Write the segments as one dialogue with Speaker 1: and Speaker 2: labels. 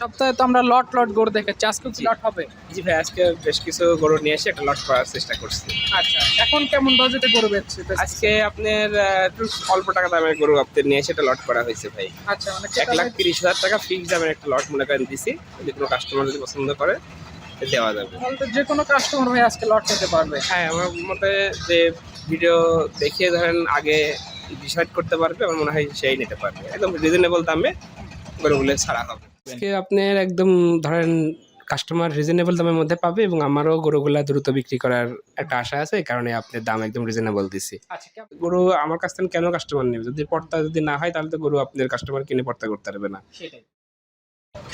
Speaker 1: সপ্তাহে তো আমরা লট লট গরু দেখেছি আজকে কি লট হবে?
Speaker 2: জি ভাই আজকে বেশ কিছু গরু নিয়ে এসে একটা লট করার চেষ্টা করছি।
Speaker 1: আচ্ছা এখন কেমন বাজেটে গরু বেচছে?
Speaker 2: আজকে আপনার একটু অল্প টাকা দামের গরু আপনার নিয়ে এসে একটা লট করা হয়েছে ভাই।
Speaker 1: আচ্ছা মানে
Speaker 2: এক লাখ তিরিশ হাজার টাকা ফিক্স দামের একটা লট মনে করেন দিছি। যদি কোনো কাস্টমার যদি পছন্দ করে দেওয়া যাবে।
Speaker 1: যে কোনো কাস্টমার ভাই আজকে লট নিতে পারবে।
Speaker 2: হ্যাঁ আমার মতে যে ভিডিও দেখিয়ে ধরেন আগে ডিসাইড করতে পারবে আমার মনে হয় সেই নিতে পারবে। একদম রিজনেবল দামে গরুগুলো ছাড়া হবে। আজকে আপনার একদম ধরেন কাস্টমার রিজনেবল দামের মধ্যে পাবে এবং আমারও গরুগুলা দ্রুত বিক্রি করার একটা আশা আছে এই কারণে আপনার দাম একদম রিজনেবল দিছি।
Speaker 1: আচ্ছা
Speaker 2: গরু আমার কাছ থেকে কেন কাস্টমার নেবে? যদি পর্তা যদি না হয় তাহলে তো গরু আপনার কাস্টমার কিনে পর্তা করতে পারবে না।
Speaker 1: সেটাই।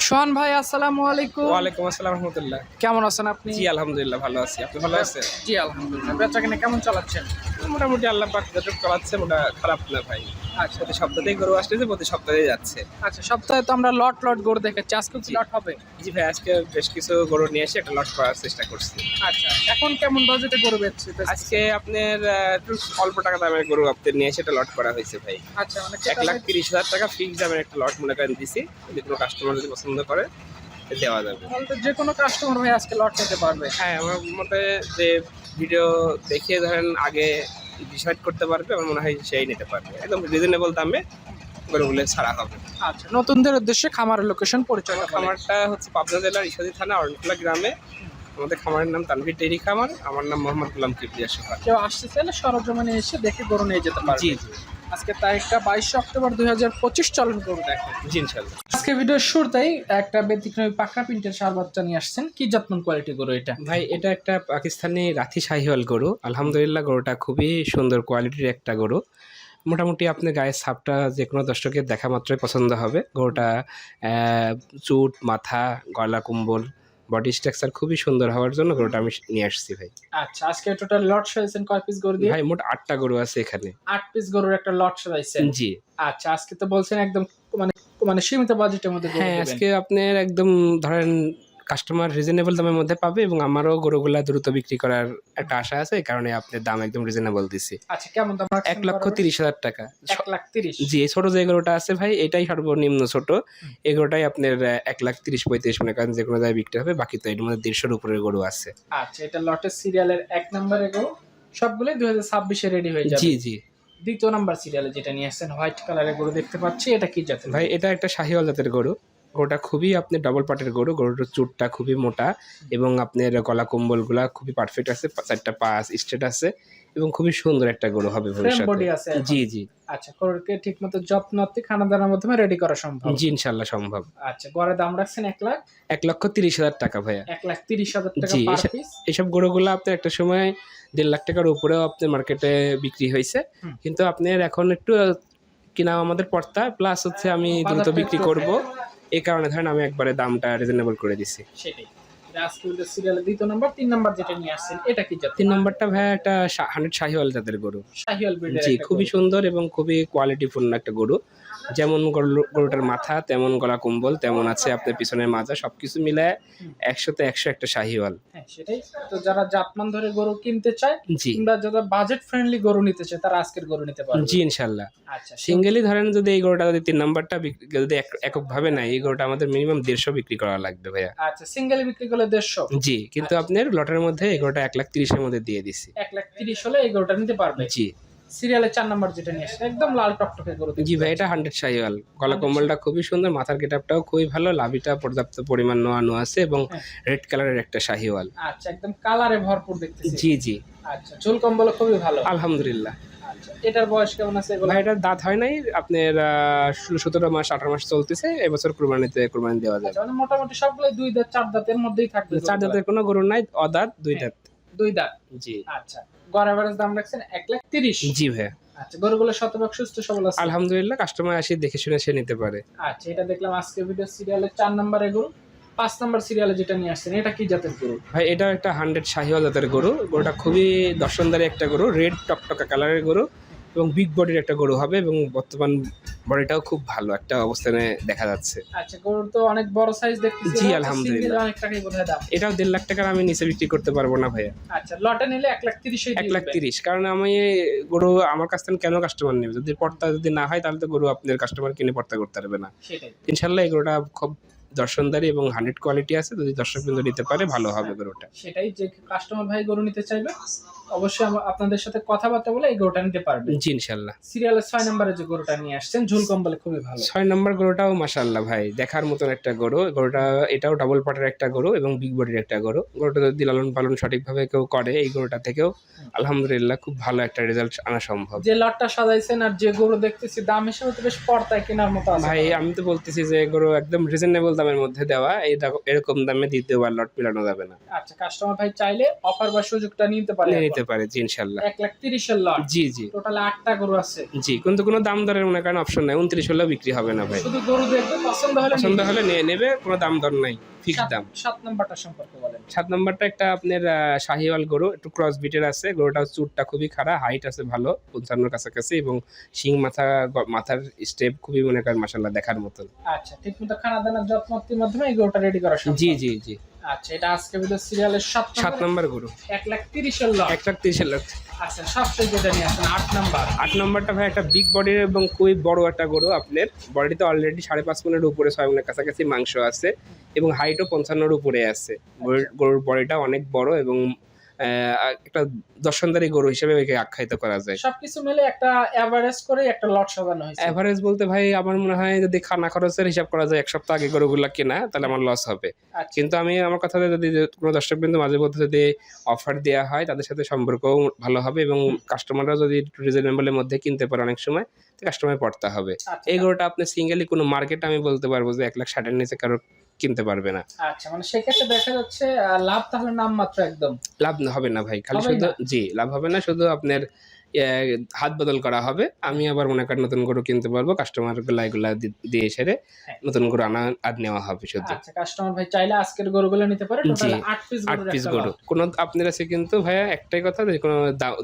Speaker 1: সোহান ভাই আসসালামু আলাইকুম।
Speaker 2: ওয়ালাইকুম আসসালাম রহমতুল্লাহ।
Speaker 1: কেমন আছেন আপনি?
Speaker 2: জি আলহামদুলিল্লাহ ভালো আছি। আপনি ভালো আছেন?
Speaker 1: জি আলহামদুলিল্লাহ। বেচা কেমন চালাচ্ছেন?
Speaker 2: মোটামুটি আল্লাহ পাক যতটুকু চালাচ্ছে ওটা খারাপ না ভাই।
Speaker 1: আচ্ছা
Speaker 2: প্রতি সপ্তাহেই গরু আসতেছে প্রতি সপ্তাহেই যাচ্ছে।
Speaker 1: আচ্ছা সপ্তাহে তো আমরা লট লট গরু দেখেছি আজকে কি লট হবে?
Speaker 2: জি ভাই আজকে বেশ কিছু গরু নিয়ে এসে একটা লট করার চেষ্টা করছি।
Speaker 1: আচ্ছা এখন কেমন বাজেটে গরু বেচছে?
Speaker 2: আজকে আপনার একটু অল্প টাকা দামের গরু আপনার নিয়ে এসে একটা লট করা হয়েছে ভাই।
Speaker 1: আচ্ছা মানে
Speaker 2: এক লাখ তিরিশ হাজার টাকা ফিক্স দামের একটা লট মনে করেন দিছি। যদি কোনো কাস্টমার যদি পছন্দ করে দেওয়া যাবে।
Speaker 1: বলতে যে কোনো কাস্টমার ভাই আজকে লট নিতে পারবে।
Speaker 2: হ্যাঁ আমার মতে যে ভিডিও দেখিয়ে ধরেন আগে ডিসাইড করতে পারবে আমার মনে হয় সেই নিতে পারবে। একদম রিজনেবল দামে গরুগুলো ছাড়া হবে।
Speaker 1: আচ্ছা নতুনদের উদ্দেশ্যে খামারের লোকেশন পরিচয়
Speaker 2: খামারটা হচ্ছে পাবনা জেলার ঈশ্বরী থানা অরণখোলা গ্রামে। আমাদের খামারের নাম তানভীর ডেরি খামার আমার নাম মোহাম্মদ গুলাম কিবরিয়া সোহাগ
Speaker 1: কেউ আসতে চাইলে সরজমিনে এসে দেখে গরু নিয়ে যেতে পারবে।
Speaker 2: জি জি।
Speaker 1: আজকে তারিখটা বাইশে অক্টোবর দুই হাজার পঁচিশ চলন গরু দেখো
Speaker 2: জি ইনশাল্লাহ
Speaker 1: আজকে ভিডিওর শুরুতেই একটা ব্যতিক্রমী পাকড়া প্রিন্টের সার বাচ্চা নিয়ে আসছেন। কি যত্ন কোয়ালিটি গরু এটা?
Speaker 2: ভাই এটা একটা পাকিস্তানি রাথি শাহিওয়াল গরু। আলহামদুলিল্লাহ গরুটা খুবই সুন্দর কোয়ালিটির একটা গরু। মোটামুটি আপনার গায়ের ছাপটা যে কোনো দর্শকের দেখা মাত্রই পছন্দ হবে। গরুটা চুট মাথা গলা কুম্বল বডি স্ট্রাকচার খুবই সুন্দর হওয়ার জন্য গরুটা আমি নিয়ে আসছি ভাই।
Speaker 1: আচ্ছা আজকে টোটাল লট সাজাইছেন কয় পিস গরু দিয়ে?
Speaker 2: ভাই মোট আটটা গরু আছে এখানে।
Speaker 1: আট পিস গরুর একটা লট সাজাইছেন।
Speaker 2: জি।
Speaker 1: আচ্ছা আজকে তো বলছেন একদম মানে মানে সীমিত বাজেটের মধ্যে
Speaker 2: হ্যাঁ আজকে আপনার একদম ধরেন কাস্টমার রিজনেবল দামের মধ্যে পাবে এবং আমারও গরুগুলা দ্রুত বিক্রি করার একটা আশা আছে এই কারণে আপনার দাম একদম রিজনেবল দিছি।
Speaker 1: আচ্ছা কেমন দাম
Speaker 2: এক লক্ষ তিরিশ হাজার টাকা।
Speaker 1: এক লাখ তিরিশ।
Speaker 2: জি এই ছোট যে এগারোটা আছে ভাই এটাই সর্বনিম্ন ছোট। এগারোটাই আপনার এক লাখ তিরিশ পঁয়ত্রিশ মনে করেন যে কোনো জায়গায় বিক্রি হবে বাকি তো এর মধ্যে দেড়শোর উপরের গরু আছে।
Speaker 1: আচ্ছা এটা লটের সিরিয়ালের এক নম্বরে গরু সবগুলোই দুই হাজার ছাব্বিশে রেডি হয়ে যাবে।
Speaker 2: জি জি।
Speaker 1: দ্বিতীয় নাম্বার সিরিয়ালে যেটা নিয়ে আসছেন হোয়াইট কালারের গরু দেখতে পাচ্ছি। এটা কি জাতের
Speaker 2: ভাই এটা একটা শাহিওয়াল জাতের গরু। গরুটা খুবই আপনি ডবল পাটের গরু। গরুটার চুটটা খুবই মোটা এবং আপনার গলা কম্বলগুলা খুবই পারফেক্ট আছে চারটা পাঁচ স্ট্রেট আছে এবং খুবই সুন্দর একটা গরু হবে ভবিষ্যতে। জি জি।
Speaker 1: আচ্ছা গরুকে ঠিক মতো যত্ন খানা দানার মাধ্যমে রেডি করা সম্ভব?
Speaker 2: জি ইনশাল্লাহ সম্ভব।
Speaker 1: আচ্ছা গড়ে দাম রাখছেন এক লাখ?
Speaker 2: এক লক্ষ তিরিশ হাজার টাকা ভাইয়া।
Speaker 1: এক লাখ তিরিশ হাজার টাকা
Speaker 2: জি, এসব-
Speaker 1: পিস
Speaker 2: এসব গরুগুলো আপনার একটা সময় দেড় লাখ টাকার উপরেও আপনার মার্কেটে বিক্রি হয়েছে। কিন্তু আপনার এখন একটু কিনা আমাদের পড়তা প্লাস হচ্ছে আমি দ্রুত বিক্রি করব। এই কারণে ধরেন আমি একবারে দামটা রিজনেবল করে দিছি।
Speaker 1: সেটাই। সিরিয়ালের দ্বিতীয় নাম্বার তিন নাম্বার যেটা নিয়ে আসছেন এটা কি জাত?
Speaker 2: তিন নম্বরটা ভাইয়া একটা হান্ড্রেড শাহিওয়াল জাতের গরু।
Speaker 1: শাহিওয়াল
Speaker 2: জি খুবই সুন্দর এবং খুবই কোয়ালিটিপূর্ণ একটা গরু। যেমন গরু- গরুটার মাথা তেমন গলা কম্বল তেমন আছে আপনার পিছনের মাজা সবকিছু
Speaker 1: হুম।
Speaker 2: একশোতে একশো একটা শাহিওয়াল।
Speaker 1: হ্যাঁ সেটাই। তো যারা জাতমান ধরে গরু কিনতে চায় কিংবা যারা বাজেট ফ্রেন্ডলি গরু নিতে চায় তারা আজকের গরু নিতে পারবে।
Speaker 2: জি ইনশাল্লাহ
Speaker 1: আচ্ছা
Speaker 2: সিঙ্গেলি ধরেন যদি এই গরুটা যদি তিন নাম্বারটা যদি এক- এককভাবে নাই এই গরুটা আমাদের মিনিমাম দেড়শো বিক্রি করা লাগবে ভাইয়া।
Speaker 1: আচ্ছা সিঙ্গেল বিক্রি করলে দেড়শো?
Speaker 2: জি কিন্তু আপনার লটের মধ্যে এই গরুটা এক লাখ তিরিশের মধ্যে দিয়ে দিছি।
Speaker 1: এক লাখ তিরিশ হলে এই গরুটা নিতে পারবে?
Speaker 2: জি।
Speaker 1: সিরিয়ালের চার নাম্বার যেটা নিয়ে আসছে একদম লাল টকটকে গরু
Speaker 2: জি ভাই এটা হান্ড্রেড শাহিওয়াল গলা কম্বলটা খুবই সুন্দর মাথার গেটআপটাও খুবই ভালো লাভিটা পর্যাপ্ত পরিমাণ নোয়ানো আছে এবং
Speaker 1: হ্যাঁ।
Speaker 2: রেড কালারের একটা শাহিওয়াল
Speaker 1: আচ্ছা একদম কালারে ভরপুর দেখতেছি।
Speaker 2: জি জি।
Speaker 1: আচ্ছা ঝুল কম্বল খুবই ভালো।
Speaker 2: আলহামদুলিল্লাহ।
Speaker 1: আচ্ছা এটার বয়স কেমন আছে
Speaker 2: ভাই এটার দাঁত হয় নাই আপনার ষোলো সতেরো মাস আঠারো মাস চলতেছে এবছর কুরবানিতে কুরবানি দেওয়া যাবে।
Speaker 1: আচ্ছা, মানে মোটামুটি সবগুলো দুই দাঁত চার দাঁতের মধ্যেই থাকবে
Speaker 2: চার দাঁতের কোনো গরু নাই অদাঁত দুই
Speaker 1: হ্যাঁ।
Speaker 2: দাঁত।
Speaker 1: দুই দাঁত।
Speaker 2: জি।
Speaker 1: আচ্ছা গড় অ্যাভারেজ দাম রাখছেন এক লাখ তিরিশ।
Speaker 2: জি ভাই
Speaker 1: আচ্ছা গরুগুলো শতভাগ সুস্থ সবল আছে।
Speaker 2: আলহামদুলিল্লাহ কাস্টমার আসি দেখে শুনে সে নিতে পারে।
Speaker 1: আচ্ছা এটা দেখলাম আজকে ভিডিও সিরিয়ালের চার নম্বরে গরু পাঁচ নম্বর সিরিয়ালে যেটা নিয়ে আসছেন এটা কি জাতের গরু?
Speaker 2: ভাই এটা একটা হান্ড্রেড শাহিওয়াল জাতের গরু। গরুটা খুবই দর্শনদারি একটা গরু রেড টকটকা কালারের গরু এবং বিগ বডির একটা গরু হবে এবং বর্তমান বডিটাও খুব ভালো একটা অবস্থানে দেখা যাচ্ছে।
Speaker 1: আচ্ছা গরুর তো অনেক বড় সাইজ দেখতেছি
Speaker 2: জি, আলহামদুলিল্লাহ।
Speaker 1: অনেক টাকাই বোধহয় দাম।
Speaker 2: এটাও দেড় লাখ টাকার আমি নিচে বিক্রি করতে পারব না ভাইয়া।
Speaker 1: আচ্ছা লটে নিলে এক লাখ তিরিশে
Speaker 2: এক লাখ তিরিশ কারণ আমি গরু আমার কাছ থেকে কেন কাস্টমার নেবে? যদি পর্তা যদি না হয় তাহলে তো গরু আপনার কাস্টমার কিনে পর্তা করতে পারবে না। ইনশাল্লাহ এই গরুটা খুব দর্শনদারি এবং হান্ড্রেড কোয়ালিটি আছে যদি দর্শক বিন্দু নিতে পারে ভালো হবে গরুটা।
Speaker 1: সেটাই যে কাস্টমার ভাই গরু নিতে চাইবে অবশ্যই আপনাদের সাথে কথাবার্তা বলে এই গরুটা নিতে পারবে।
Speaker 2: জি ইনশাল্লাহ।
Speaker 1: সিরিয়ালের ছয় নম্বরে যে গরুটা নিয়ে আসছেন ঝুল কম্বলে খুবই ভালো।
Speaker 2: ছয় নম্বর গরুটাও মাসাল্লাহ ভাই দেখার মতন একটা গরু। গরুটা এটাও ডাবল পাটের একটা গরু এবং বিগ বডির একটা গরু। গরুটা যদি লালন পালন সঠিকভাবে কেউ করে এই গরুটা থেকেও আলহামদুলিল্লাহ খুব ভালো একটা রেজাল্ট আনা সম্ভব।
Speaker 1: যে লটটা সাজাইছেন আর যে গরু দেখতেছি দাম হিসেবে তো বেশ পর্দায় কেনার মতো আছে।
Speaker 2: ভাই আমি তো বলতেছি যে গরু একদম রিজনেবল দামের মধ্যে দেওয়া এই এরকম দামে দ্বিতীয়বার লট মিলানো যাবে না।
Speaker 1: আচ্ছা কাস্টমার ভাই চাইলে অফার বা সুযোগটা নিতে পারে
Speaker 2: নিতে পারে জি ইনশাল্লাহ
Speaker 1: এক লাখ তিরিশের লট
Speaker 2: জি জি।
Speaker 1: টোটাল আটটা গরু আছে।
Speaker 2: জি কিন্তু কোনো দাম দরের মনে করেন অপশন নাই। উনত্রিশ হলেও বিক্রি হবে না ভাই।
Speaker 1: শুধু গরু দেখবে পছন্দ হলে
Speaker 2: পছন্দ হলে নিয়ে নেবে কোনো দাম দর নাই ফিক্স দাম।
Speaker 1: সাত নাম্বারটা সম্পর্কে বলেন।
Speaker 2: সাত নম্বরটা একটা আপনার শাহিওয়াল গরু একটু ক্রস বিটের আছে। গরুটা চুটটা খুবই খারাপ হাইট আছে ভালো পঞ্চান্নর কাছাকাছি এবং শিং মাথা মাথার স্টেপ খুবই মনে করেন মাসাল্লাহ দেখার মতন।
Speaker 1: আচ্ছা ঠিক মতো খানা দানার যত্নতির মাধ্যমে এই গরুটা রেডি করা সম্ভব।
Speaker 2: জি জি জি।
Speaker 1: আচ্ছা এটা আজকে ভিডিও সিরিয়ালের সাত
Speaker 2: সাত নম্বর গরু।
Speaker 1: এক লাখ তিরিশের লক্ষ
Speaker 2: এক লাখ তিরিশের লক্ষ
Speaker 1: আচ্ছা সবচেয়ে যেটা নিয়ে আসেন আট নম্বর।
Speaker 2: আট নম্বরটা ভাই একটা বিগ বডির এবং খুবই বড় একটা গরু। আপনার বডিতে অলরেডি সাড়ে পাঁচ মনের উপরে ছয় মনের কাছাকাছি মাংস আছে এবং হাইটও পঞ্চান্নর উপরে আছে। গরুর- বডিটা অনেক বড় এবং একটা দর্শনদারি গরু হিসেবে একে আখ্যায়িত করা যায়।
Speaker 1: সবকিছু মিলে একটা এভারেজ করে একটা লট সাজানো হয়েছে।
Speaker 2: এভারেজ বলতে ভাই আমার মনে হয় যদি খানা খরচের হিসাব করা যায় এক সপ্তাহ আগে গরুগুলা কেনা তাহলে আমার লস হবে।
Speaker 1: আচ্ছা।
Speaker 2: কিন্তু আমি আমার কথাতে যদি কোনো দর্শক বিন্দু মাঝে মধ্যে যদি অফার দেওয়া হয় তাদের সাথে সম্পর্কও ভালো হবে এবং কাস্টমাররা যদি রিজনেবলের মধ্যে কিনতে পারে অনেক সময় কাস্টমার পড়তে হবে।
Speaker 1: আচ্ছা,
Speaker 2: এই গরুটা আপনি সিঙ্গেলি কোনো মার্কেট আমি বলতে পারব যে এক লাখ ষাটের নিচে কারও কিনতে পারবে না।
Speaker 1: আচ্ছা মানে সেক্ষেত্রে দেখা যাচ্ছে লাভ তাহলে নামমাত্র একদম।
Speaker 2: লাভ হবে না ভাই খালি শুধু জি লাভ হবে না শুধু আপনার হাত বদল করা হবে। আমি আবার মনে করেন নতুন করে কিনতে পারব কাস্টমারগুলা এগুলা দিয়ে সেরে
Speaker 1: হ্যাঁ।
Speaker 2: নতুন করে আনা আর নেওয়া হবে শুধু।
Speaker 1: আচ্ছা, কাস্টমার ভাই চাইলে আজকের গরুগুলো নিতে পারে টোটাল আট পিস
Speaker 2: গরু। কোন আপনার কাছে কিন্তু ভাইয়া একটাই কথা যে কোনো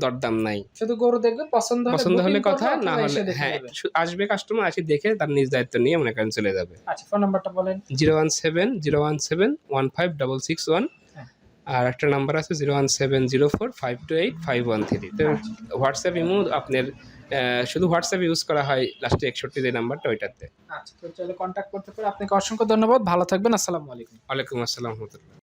Speaker 2: দরদাম নাই।
Speaker 1: শুধু গরু দেখবে পছন্দ হলে
Speaker 2: পছন্দ হলে কথা না হলে হ্যাঁ আসবে কাস্টমার আসে দেখে তার নিজ দায়িত্ব নিয়ে মনে করেন চলে যাবে।
Speaker 1: আচ্ছা ফোন নাম্বারটা বলেন।
Speaker 2: 017 017
Speaker 1: 15661
Speaker 2: আর একটা নাম্বার আছে zero one seven zero four five two eight five one three. তো হোয়াটসঅ্যাপ ইমো আপনার শুধু হোয়াটসঅ্যাপ ইউজ করা হয় লাস্টে একষট্টি যে নাম্বারটা ওইটাতে।
Speaker 1: আচ্ছা তো চলে কন্ট্যাক্ট করতে পারে আপনাকে অসংখ্য ধন্যবাদ। ভালো থাকবেন। আসসালামু আলাইকুম।
Speaker 2: ওয়ালাইকুম আসসালাম রহমতুল্লাহ।